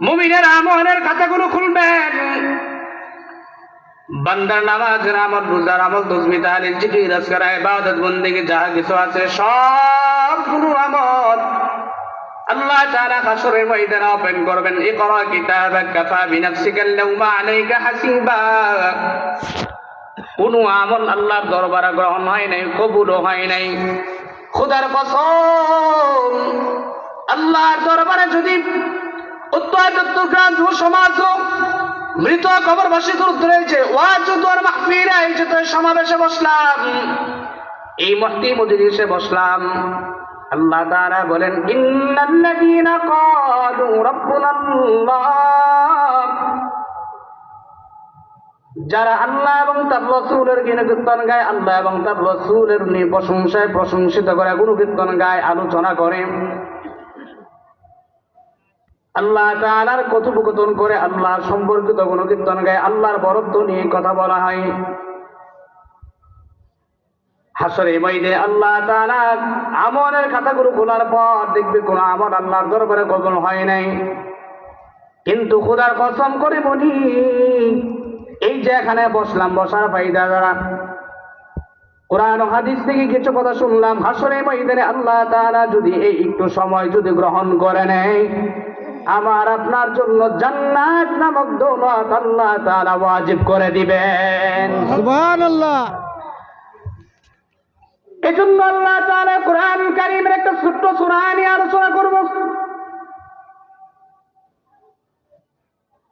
মুমিনের আমলের খাতাগুলো খুলবেন। বান্দার নামাজের আমল, রোজার আমল তসমি তাহলিল, জিকির রাজকারা ইবাদত, বন্দেগী, যাহা কিছু আছে সবগুলো আমল। আল্লাহ তাআলা হাসরের ওপেন করবেন কাফা আল-ইয়াওমা আলাইকা হাসিবা। আমল আল্লাহর দরবারে গ্রহণ হয় নাই কবুল হয় নাই। খুদার কসম। আল্লাহর দরবারে যদি সমাজ মৃত কবরবাসী দূর রয়েছে তোর সমাবেশে বসলাম। এই মহতি মজলিসে বসলাম। আল্লাহ তাআলা বলেন যারা আল্লাহ এবং তার রসুলের গুণকীর্তন গায়, আল্লাহ এবং তার রসুলের নিয়ে প্রশংসায় প্রশংসিত করে, গুণকীর্তন গায়, আলোচনা করে। আল্লাহ তাআলার কথোপকথন করে আল্লাহর সম্পর্কিত কোনো গুণকীর্তন গায়ে আল্লাহর বরত্ব নিয়ে কথা বলা হয়। হাসরে ময়দে আল্লাহ তাআলা আমলের খাতাগুলো খোলার পর দেখবে কোন আমল আল্লাহর দরবারে কবল হয় নাই। কিন্তু খোদার কসম করে বলি, এই যে এখানে বসলাম, বসার ফাইদা দ্বারা কোরআন হাদিস থেকে কিছু কথা শুনলাম, হাসরে ময়দানে আল্লাহ তাআলা যদি এই একটু সময় যদি গ্রহণ করে নেয় আমার আপনার জন্য জান্নাত নামক দৌলত আল্লাহ তাআলা ওয়াজিব করে দিবেন। সুবহানাল্লাহ। এজন্য আল্লাহ তাআলা কোরআন কারীমের একটা ছোট্ট সূরা নিয়ে আলোচনা করব।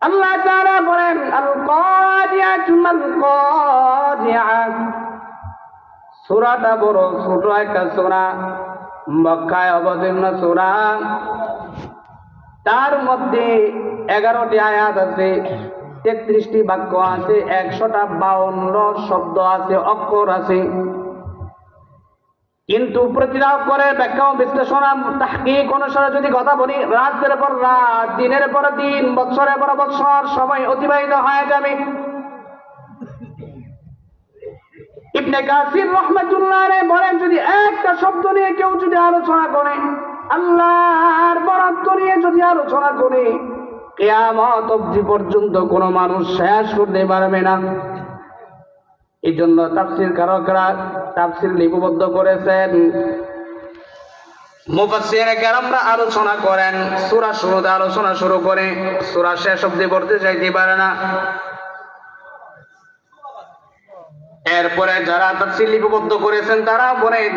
আল্লাহ তাআলা বলেন আল কাদিয়াতু মাল কাদিয়া। সূরাটা বড় ছোট একটা সূরা মক্কায় অবতীর্ণ সূরা। তার মধ্যে এগারোটি আয়াত আছে, তেত্রিশটি বাক্য আছে, একশোটা বাউন্ন শব্দ আছে, অক্ষর আছে। কিন্তু প্রতিটা অক্ষরের ব্যাখ্যা বিশ্লেষণ, তাহকিক অনুসারে যদি কথা বলি, রাতের পর রাত, দিনের পর দিন, বৎসরের পর বৎসর সময় অতিবাহিত হয়ে যাবে। ইবনে কাসির রহমাতুল্লাহ বলেন, যদি একটা শব্দ নিয়ে কেউ যদি আলোচনা করে আল্লাহর বরাদ্দ নিয়ে যদি আলোচনা করে, কেয়ামত অবধি পর্যন্ত কোনো মানুষ শেষ করতে পারবে না। এই জন্য তাফসির কারকরা তাফসির লিপিবদ্ধ করেছেন। মুফাসসির আলোচনা করেন, সূরা শুরুতে আলোচনা শুরু করে, সূরা শেষ অবধি পড়তে চাইতে পারে না। এরপরে যারা তাফসির লিপিবদ্ধ করেছেন তারা বলেন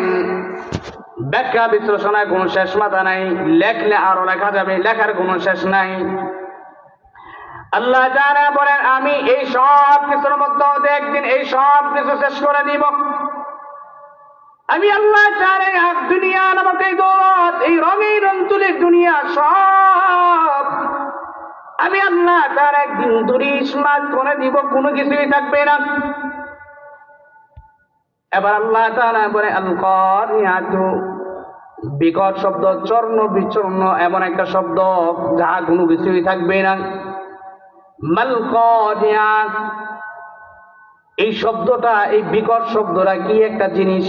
ব্যাখ্যা বিশ্লেষণায় কোনো শেষ মাথা নাই, লেখলে আরও লেখা যাবে, লেখার কোনো শেষ নাই। আল্লাহ যারা বলেন, আমি এই সব কিছুর মধ্যে একদিন এই সব কিছু শেষ করে দিব। আমি আল্লাহ চারে দুনিয়া নামক এই দৌলত, এই রঙেই রং তুলে দুনিয়া সব। আমি আল্লাহ তার একদিন মাস করে দিব, কোনো কিছুই থাকবে না। এবার আল্লাহ তাআলা বলে আল কারিয়াতু বিকট শব্দ, চর্ণ বিচর্ণ, এমন একটা শব্দ, যাহা কোনো কিছুই থাকবে না। মাল কারিয়াত এই শব্দটা, এই বিকট শব্দটা কি একটা জিনিস?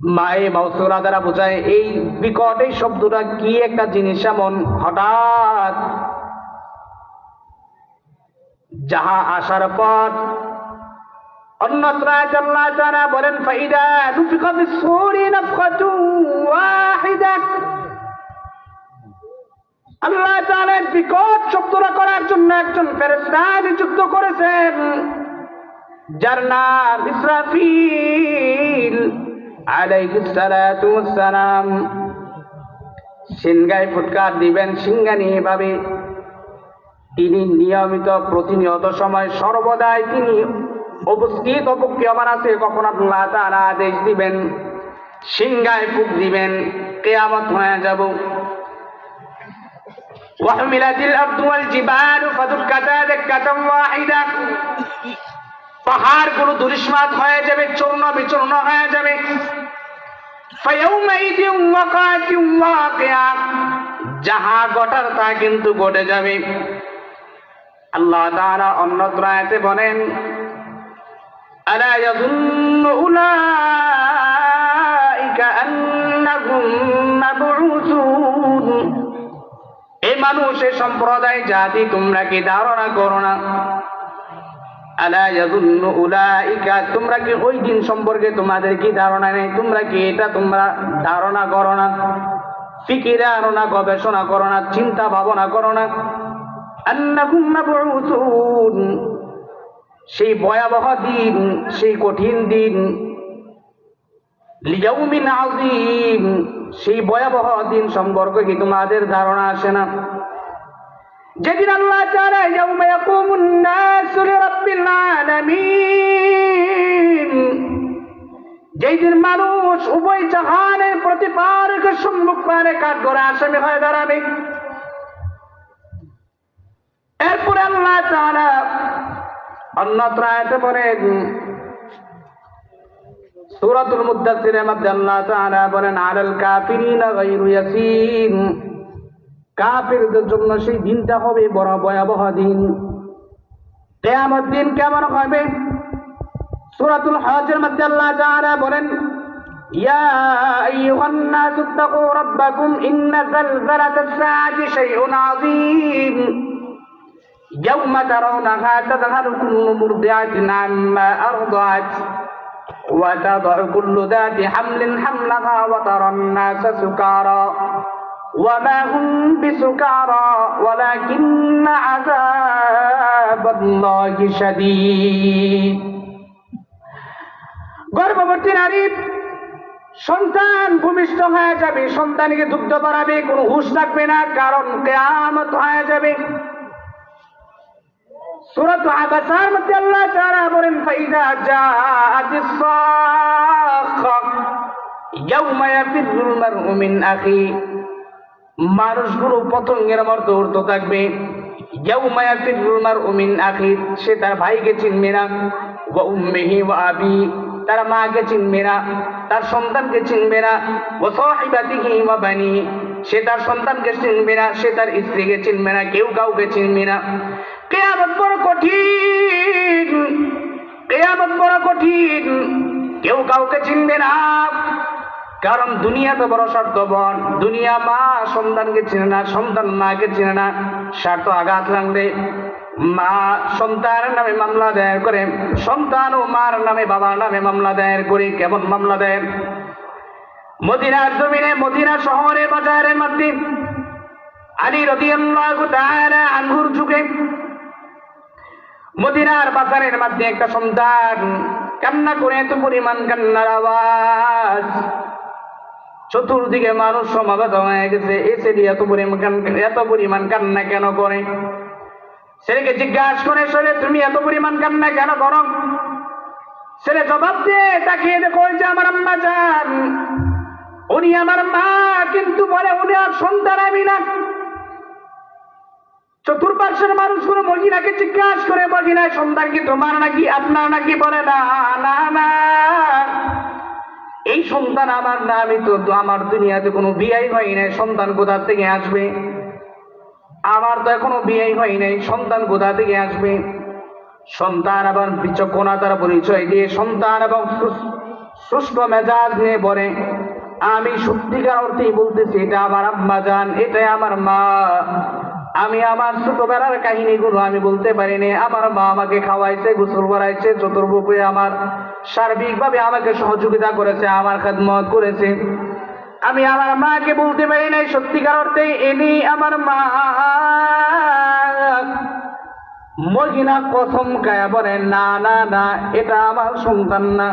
মায়ে মাউসুরা দ্বারা বোঝায়, এই বিকট, এই শব্দটা কি একটা জিনিস এমন? হঠাৎ, যাহা আসার পর অন্যত্র আয়াতে আল্লাহ তাআলা বলেন আল্লাহ বিকট করার জন্য করেছেন ফুটকার দিবেন সিংহানি এভাবে তিনি নিয়মিত, প্রতিনিয়ত সময় সর্বদাই তিনি উপস্থিত অপক্রিয়মান আছে কখন আল্লাহ তারা আদেশ দিবেন সিংহায় ফুক দিবেন কেয়ামত হয়ে যাব وحملت الأرض والجبال فدكتا دكة واحدة পাহাড় গুলো দুরিসমাত হয়ে যাবে চূর্ণ বিচূর্ণ হয়ে যাবে فيومئذ وقعت واقعة যাহা ঘটার তা কিন্তু ঘটে যাবে আল্লাহ তাআলা অন্যত্র আয়াতে বলেন ألا يظن أولئك أنهم মাবউসুন এই মানুষের সম্প্রদায় জাতি তোমরা কি ধারণা করো না আলা ইয়াযুন্নু উলাইকা তোমরা কি ওই দিন সম্পর্কে তোমাদের কি ধারণা নেই তোমরা কি এটা তোমরা ধারণা করো না ফিকিরে আনো না গবেষণা করো না চিন্তা ভাবনা করো না আন্নাকুম মাবউসুন সেই ভয়াবহ দিন, সেই কঠিন দিন। লিয়াউমিন আযীম, সেই ভয়াবহ দিন সম্পর্কে কি তোমাদের ধারণা আসে না? যেদিন আল্লাহ তাআলা, ইয়াউমা ইয়াকুমুন নাসু লিরাব্বিল আলামিন যেই দিন মানুষ উভয় জাহানের প্রতিপারকের সম্মুখ পারে, কাঠ করে আসামি হয়ে দাঁড়াবে। এরপরে আল্লাহ তাআলা অন্যত্র আয়াতে পরে সূরাতুল মুদাসসিরের মধ্যে আল্লাহ তাআলা বলেন, আলাল কাফিরিনা গায়রু ইয়াসিন। কাফিরদের জন্য সেই দিনটা হবে বড় ভয়াবহ দিন। কিয়ামত দিন কেমন হবে? সূরাতুল হজের মধ্যে আল্লাহ তাআলা বলেন, ইয়া আইয়ুহান নাস তাকু রাব্বাকুম, ইন্না জালজালাতাস সাআতি শাইউন আযীম। يوم ترونها تذهل كل مرضعة عما أرضعت وتضع كل ذات حمل حملها وترى الناس سكارى وما هم بسكارى ولكن عذاب الله شديد গর্ভবতী নারী সন্তান ভূমিষ্ঠ হয়ে যাবে সন্তানকে দুগ্ধ করাবে কোনো হুশ থাকবে না কারণ কেয়ামত হয়ে যাবে সুরত আবাসার মধ্যে আল্লাহ তাআলা বলেন, ফাইদা জাআতিস সাখা ইয়াউমা ইয়াফিরুল মারউ মিন আখি। মানুষগুলো পতঙ্গের মতো উড়তে থাকবে। ইয়াউমা ইয়াফিরুল মারউ মিন আখি, সে তার ভাইকে চিনবে না। ওয়া উম্মিহি ওয়া আবি, তার মাকে চিনবে না। তার সন্তানকে চিনবে না। ও সাহিবাতিহি ওয়া বানি, সে তার সন্তানকে চিনবে না। সে তার স্ত্রীকে চিনবে না। কেউ কাউকে চিনবে না। কেয়ামত বড় কঠিন, কেয়ামত বড় কঠিন। কেউ কাউকে চিনবে না, কারণ দুনিয়া তো বড় স্বার্থপর। দুনিয়া মা সন্তানকে চিনে না, সন্তান মাকে চিনে না, স্বার্থ আঘাত লাগলে মা সন্তানের নামে মামলা দায়ের করে, সন্তান ও মার নামে বাবার নামে মামলা দায়ের করে, কেমন মামলা দেয়? মদিনার জমিনে, মদিনা শহরে বাজারের মধ্যে আলী রাদিয়াল্লাহু তাআলা আনহুর যুগে মদিনার বাজারের মধ্যে একটা সন্তান কান্না করে এত পরিমাণ কান্নার আওয়াজ। চতুর্দিকে মানুষ সমাগত হয়ে গেছে এসে দিয়ে এত পরিমাণ এত পরিমাণ কান্না কেন করে? ছেলেকে জিজ্ঞাসা করে, ছেলে, তুমি এত পরিমাণ কান্না কেন করো? ছেলে জবাব দিয়ে তাকিয়ে দেখো যে আমার আম্মা যান। উনি আমার মা, কিন্তু বলে উনি আর সন্তান আমি না। চতুর্পার্শ্বের মানুষগুলো মহিলাকে জিজ্ঞাসা করে, মহিলা, সন্তান কি তোমার নাকি, আপনার নাকি? বলে, না এই সন্তান আমার না, আমি তো আমার দুনিয়াতে কোনো বিয়াই হয় নাই। সন্তান কোথা থেকে আসবে? আমার তো এখনও বিয়াই হয় নাই। সন্তান কোথা থেকে আসবে? সন্তান আবার বিচক্ষণা তার পরিচয় দিয়ে সন্তান এবং সুস্থ মেজাজ নিয়ে বলে আমি সত্যিকার অর্থেই বলতেছি, এটা আমার আম্মা জান, এটাই আমার মা। আমি আমার ছোটবেলার কাহিনীগুলো আমি বলতে পারিনি। আমার মা আমাকে খাওয়াইছে, গোসল করাইছে চতুর্ভুপে আমার সার্বিকভাবে আমাকে সহযোগিতা করেছে, আমার খেদমত করেছে। আমি আমার মাকে বলতে পারি নাই, সত্যিকার অর্থে এনি আমার মা। মহিলা কসম কায়া বলে, না না না, এটা আমার সন্তান না।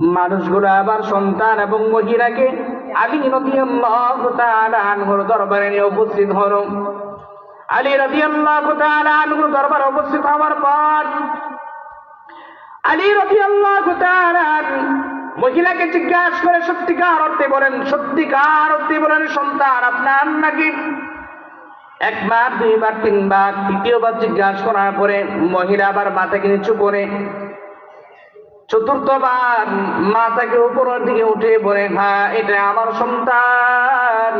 মানুষগুলো আবার সন্তান এবং মহিলাকে আলী রাদিয়াল্লাহু তাআলা আনহুর দরবারে নিয়ে উপস্থিত হলো আলী রাদিয়াল্লাহু তাআলা আনহুর দরবারে উপস্থিত হওয়ার পর আলী রাদিয়াল্লাহু তাআলা মহিলাকে জিজ্ঞাসা করে সত্যিকার অর্থে বলেন, সত্যিকার অর্থে বলেন, সন্তান আপনার নাকি? একবার, দুইবার, তিনবার, তৃতীয়বার জিজ্ঞাসা করার পরে মহিলা আবার মাথাকে নিচু করে চতুর্থবার মাথাকে উপরের দিকে উঠে বলে হ্যাঁ এটা আমার সন্তান।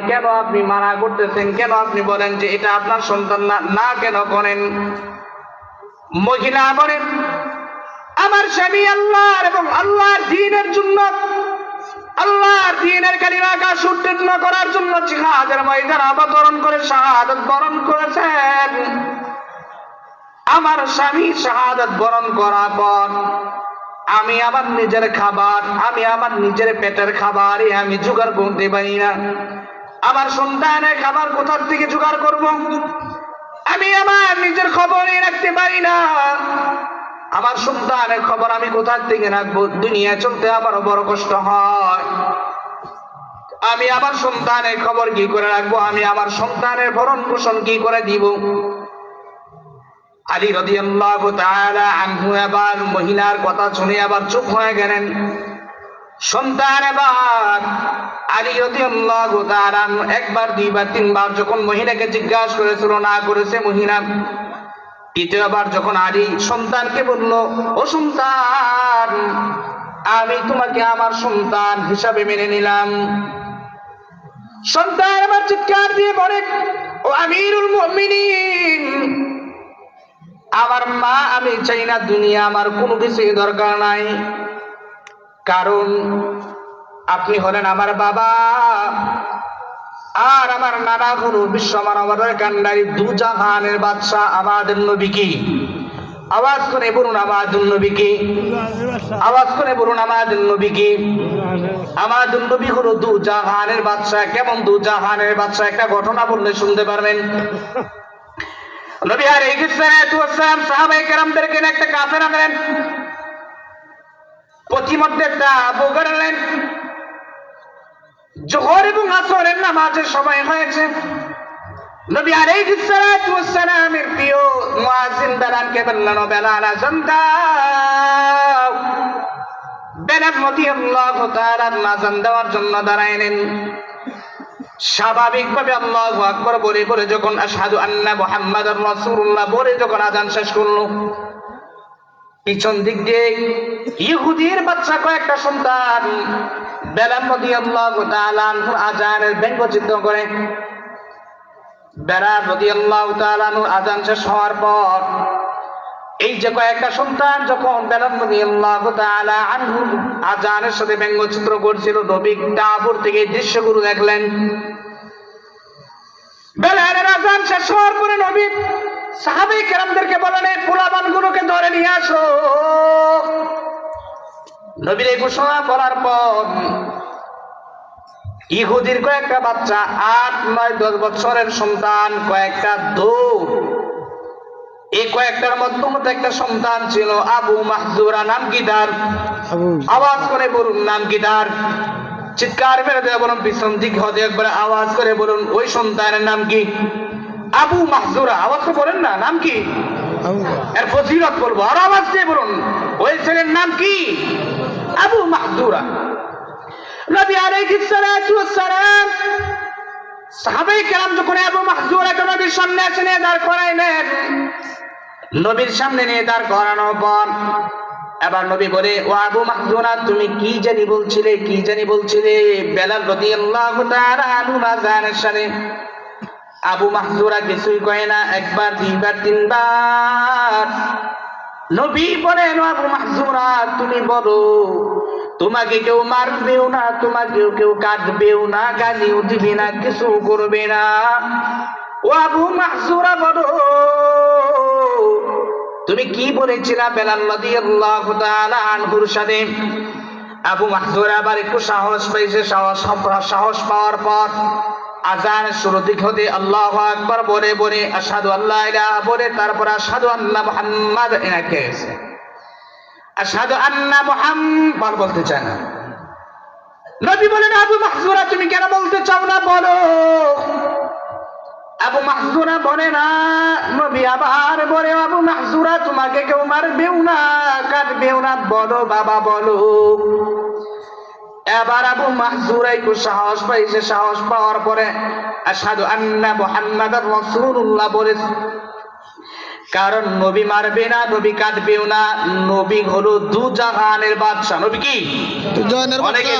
কেন আপনি করতেছেন? কেন আপনি বলেন যে এটা আপনার সন্তান না? না কেন বলেন? আমার স্বামী আল্লাহর এবং জন্য, আল্লাহর দিনের কালিমাকে সুদৃঢ় করার জন্য জিহাদের ময়দান অবতরণ করে, শাহাদত বরণ করেছেন। আমার স্বামী শাহাদত বরণ করার পর আমি আমার নিজের খাবার, আমি আমার নিজের পেটের খাবারই আমি জোগাড় করতে পারি না। আমার সন্তানের খাবার কোথার থেকে জোগাড় করব? আমি আমার নিজের খবরই রাখতে পারি না। আমার সন্তানের খবর আমি কোথার থেকে রাখব? দুনিয়া চলতে আমার বড় কষ্ট হয়। আমি আমার সন্তানের খবর কি করে রাখব? আমি আমার সন্তানের ভরণ পোষণ কি করে দিব? আলী রাদিয়াল্লাহু তাআলা আনহু এবার মহিলার কথা শুনে আবার চুপ হয়ে গেলেন। সন্তান এবার আলী রাদিয়াল্লাহু তাআলা একবার, দুইবার, তিনবার যখন মহিলাকে জিজ্ঞাসা করেছিল, না করেছে মহিলা তৃতীয়বার যখন আলী সন্তানকে বলল, ও সন্তান, আমি তোমাকে আমার সন্তান হিসাবে মেনে নিলাম। সন্তান আমার চিৎকার দিয়ে বলে, ও আমিরুল মুমিনিন আমার মা আমি চাই না দুনিয়া, আমার কোনো কিছুই দরকার নাই। কারণ আপনি হলেন আমার বাবা। আর আমার নানা হল বিশ্ব মানবতার কান্ডারি দু জাহানের বাদশাহ আমাদের নবী কি? আওয়াজ করে বলুন আমাদের নবী কি? আওয়াজ করে বলুন আমাদের নবী কি? আমাদের নবী হলো দু জাহানের বাদশাহ। কেমন দু জাহানের বাদশাহ? একটা ঘটনা বললে শুনতে পারবেন। নবী আর ইসলাম সাহাবাই কেরামদেরকে একটা কাফের আনলেন প্রতিমধ্যে একটা বগর আনলেন জোহর এবং আসরের নামাজের সময় হয়েছে। নবী আর ইসলামের প্রিয় মুয়াজিন বেলালকে বললেন বেলাল, আজান দাও। বেলাল রাদিয়াল্লাহু তাআলা আজান দেওয়ার জন্য দাঁড়াইলেন। স্বাভাবিকভাবে আল্লাহ আকবর বলে করে যখন সাধু আন্না মুহাম্মাদ রাসূলুল্লাহ বলে যখন আজান শেষ করল, পিছন দিক দিয়ে ইহুদির বাচ্চা কয়েকটা সন্তান আনহুর আজানের ব্যঙ্গচিত্র করে। রাদিয়াল্লাহু তাআলা আনহুর আজান শেষ হওয়ার পর এই যে কয়েকটা সন্তান যখন বেলাল রাদিয়াল্লাহু তাআলা আনহু আজানের সাথে ব্যঙ্গচিত্র করছিল, নবী তাবুর থেকে দৃশ্যগুরু দেখলেন। বেলালের আজান শেষ হওয়ার পরে নবী সাহাবে কেরামদেরকে বলেন এই পোলাবান গুলোকে ধরে নিয়ে আসো। নবীর এই ঘোষণা করার পর ইহুদির কয়েকটা বাচ্চা আট নয় দশ বছরের সন্তান কয়েকটা দৌড় এই কয়েকটার মধ্যে মধ্যে একটা সন্তান ছিল আবু মাহজুরা নাম কি তার আওয়াজ করে বলুন নাম কি তার চিৎকার মেরে দেওয়া বলুন, পিছন দিক হতে একবার আওয়াজ করে বলুন, ওই সন্তানের নাম কি? আবু মাহজুরা, আওয়াজ তো বলেন না, নাম কি? এর ফজিলত বলব, আর আওয়াজ দিয়ে বলুন, ওই ছেলের নাম কি? আবু মাহজুরা। নবী আলাইহিস সালাতু ওয়াস সালাম সাহাবাই কেরাম যখন আবু মাহজুরাকে নবীর সামনে এসে নিয়ে দাঁড় করাইলেন, নবীর সামনে নিয়ে দাঁড় করানোর পর এবার নবী বলে, ও আবু মাহজুরা তুমি কি জানি বলছিলে, কি জানি বলছিলে? বেলাল রাদিয়াল্লাহু তাআলা আনহু আযানের সাথে আবু মাহজুরা কিছুই কয় না, একবার, দুইবার, তিনবার। নবী বলেন আবু মাহজুরা তুমি বলো, তোমাকে কেউ মারবেও না, তোমাকেও কেউ কাটবেও না, গালিও দিবে না, কিছু করবে না। ও আবু মাহজুরা বলো তুমি কি বলেছিলা বেলাল রাদিয়াল্লাহু তাআলা আনহুর সাথে? আবু মাহজুর আবার একটু সাহস পেয়েছে সাহস সাহস পাওয়ার পর আজান শুরু দিক হতে আল্লাহ আকবার বলে বলে আসাদু আল্লাহ ইলাহা বলে তারপর আসাদু আল্লাহ মুহাম্মদ এনাকে এসে। আসাদু আন্না মুহাম্মদ বলতে চায় না। নবী বলেন, আবু মাহজুরা তুমি কেন বলতে চাও না? বলো। আবু মাহজুরা বলে না নবী আবার বলে আবু মাহজুরা তোমাকে কেউ মারবেও না কাটবেও না বলো বাবা বলো। এবার আবু মাহজুরা একটু সাহস পাইছে সাহস পাওয়ার পরে সাধু আন্না মুহাম্মাদার রাসূলুল্লাহ বলে কারণ নবী মারবে না নবী কাটবেও না নবী হলো দু জাহানের বাদশা। নবী কি? অনেকে